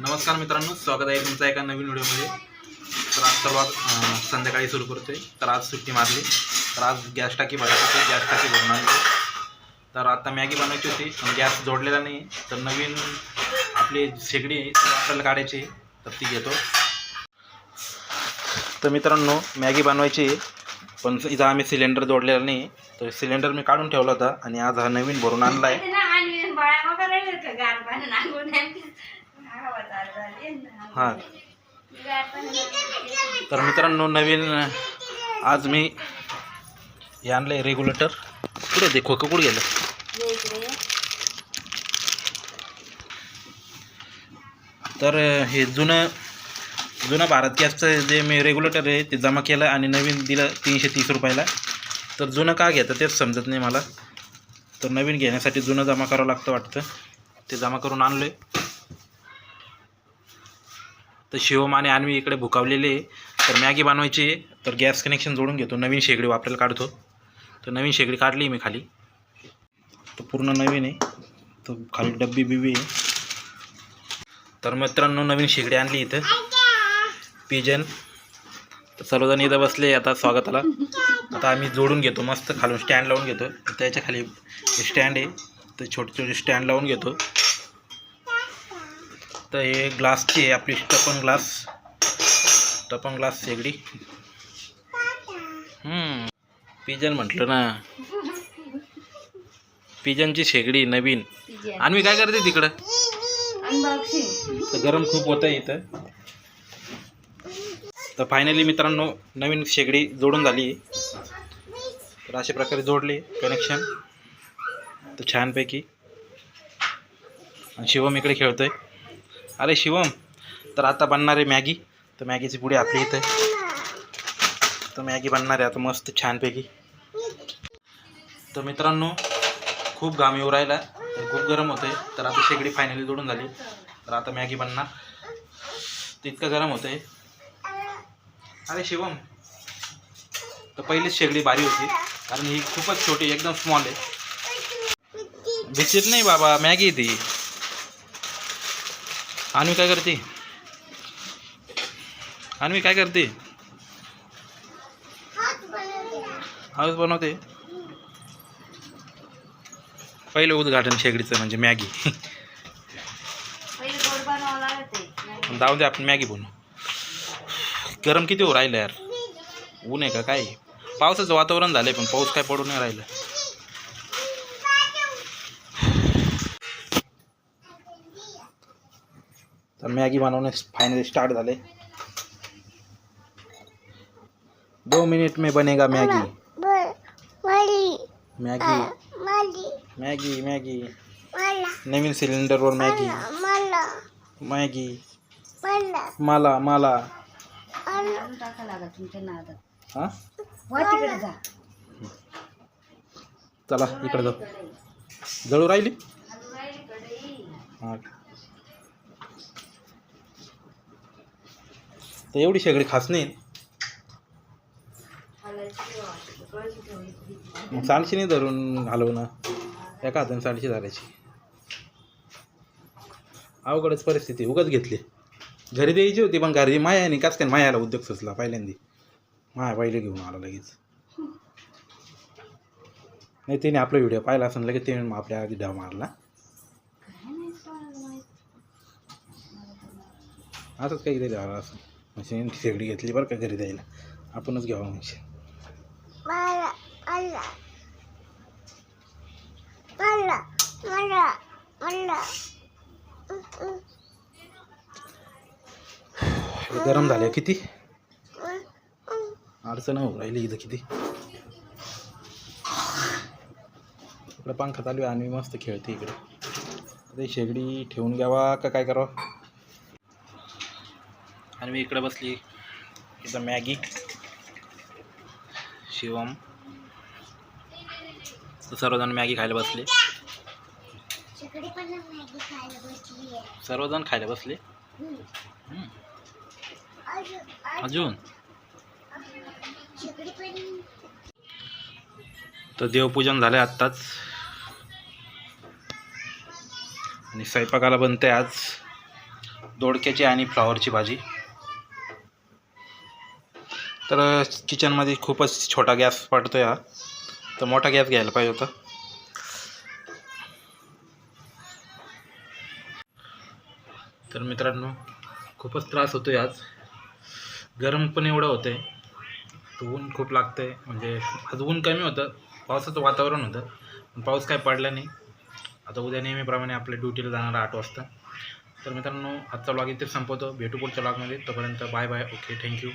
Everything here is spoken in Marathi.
नमस्कार मित्रांनो स्वागत आहे तुमचा एका नवीन व्हिडिओमध्ये. तर आज सर्वात संध्याकाळी सुरू करतोय. तर आज सुट्टी मारली. तर आज गॅस टाकी भरायची होती गॅस टाकी भरून आणली. तर आता मॅगी बनवायची होती पण गॅस जोडलेला नाही तर नवीन आपली शेगडी आहे ती आपल्याला काढायची तर ती घेतो. तर मित्रांनो मॅगी बनवायची आहे पण इथं आम्ही सिलेंडर जोडलेला नाही तर सिलेंडर मी काढून ठेवला होता आणि आज हा नवीन भरून आणला आहे. हां. तर मित्रांनो नवीन आज मी हे आणलं आहे रेग्युलेटर. कुठे ते खोकं कुठं गेलं? तर हे जुनं जुनं भारत गॅसचं जे मी रेग्युलेटर आहे ते जमा केलं आणि नवीन दिलं तीनशे तीस रुपयाला. तर जुनं का घेतं तेच समजत नाही मला. तर नवीन घेण्यासाठी जुनं जमा करावं लागतं वाटतं. ते जमा करून आणलं आहे तर शिवम आणि आणवी इकडे भुकावलेले तर मॅगी बनवायची आहे. तर गॅस कनेक्शन जोडून घेतो. नवीन शेगडी वापरायला काढतो. तर नवीन शेगडी काढली मी खाली. तर पूर्ण नवीन आहे. तर खाली डब्बी बिबी आहे. तर मित्रांनो नवीन शेगडी आणली इथं. पिजन तर सर्वजण इथं बसले आता स्वागताला. आता आम्ही जोडून घेतो. मस्त खालून स्टँड लावून घेतो. तर त्याच्याखाली स्टँड आहे. तर छोटे छोटे स्टँड लावून घेतो. तर हे ग्लासची आहे आपली टपन ग्लास टपन ग्लास शेगडी. पिजन म्हटलं ना. पिजनची शेगडी नवीन. आणि मी काय करते तिकडं? तर गरम खूप होतं इथं. तर फायनली मित्रांनो नवीन शेगडी जोडून झाली. तर अशा प्रकारे जोडली कनेक्शन तर छानपैकी. आणि शिवम इकडे खेळतोय. अरे शिवम तर आता बनणार आहे मॅगी. तर मॅगीची पुढे आपली इथं तर मॅगी बनणार आहे आता मस्त छानपैकी. तर मित्रांनो खूप घाम येऊ राहिला. खूप गरम होतं आहे तर आता शेगडी फायनली जोडून झाली. तर आता मॅगी बनणार. तर इतकं गरम होतं आहे अरे शिवम तर पहिलीच शेगडी भारी होती. कारण ही खूपच छोटी एकदम स्मॉल आहे. भिचित नाही बाबा मॅगी ती. आणवी काय करते? आणवी काय करते? हाऊस बनवते? पहिलं उद्घाटन शेगडीचं म्हणजे मॅगी. जाऊ दे आपण मॅगी बनवू. गरम किती हो राहिलं यार? ऊन आहे का काय? पावसाचं वातावरण झालंय पण पाऊस काय पडू नाही राहिलं. तर मॅगी बनवणे फायनली स्टार्ट झाले। दो मिनट में बनेगा मैगी। मॅगी। Maggi Maggi. नवीन सिलेंडरवर मॅगी। मॅगी। मला। मला हाँ? चला इकडे जाऊ. जळू राहिली? हाँ. तर एवढी शेगडी खास नाही. मग साडशी नाही धरून घालव ना. एका हाताने चालशी धरायची? अवघडच परिस्थिती उगाच घेतली. घरी द्यायची होती पण घरी मायाने काच काय मायाला उद्योग सुचला पहिल्यांदी. माया पहिले घेऊन आला लगेच. नाही तिने आपला व्हिडिओ पाहिला असं लगेच तिने मग आपल्या आधी डाव मारला. असंच काही तरी झालं असं म्हणजे शेगडी घेतली बरं का घरी द्यायला. आपणच घ्यावं म्हणजे हे गरम झाले किती? अडचण होऊ राहिली इथं किती? इकडं पंखा चालू आहे आणि मी मस्त खेळते इकडे. ही शेगडी ठेवून घ्यावा का काय करावं? आणि मी इकडे बसली. इथं मॅगी. शिवम. तर सर्वजण मॅगी खायला बसले. सर्वजण खायला बसले. अजून? तर देवपूजन झालं आत्ताच. आणि स्वयंपाकाला बनते आज दोडक्याची आणि फ्लॉवरची भाजी. तर किचनमध्ये खूपच छोटा गॅस पडतो हा. तर मोठा गॅस घ्यायला पाहिजे होता. तर मित्रांनो खूपच त्रास होतो आहे आज. गरम पण एवढं होतं आहे ऊन खूप लागतं आहे म्हणजे आज ऊन कमी होतं. पावसाचं वातावरण होतं. पण पाऊस काय पडला नाही. आता उद्या नेहमीप्रमाणे आपल्या ड्युटीला जाणार आठ वाजता. तर मित्रांनो आजचा ब्लॉग इथे संपवतो. भेटू पुढच्या ब्लॉगमध्ये तोपर्यंत बाय बाय ओके थँक्यू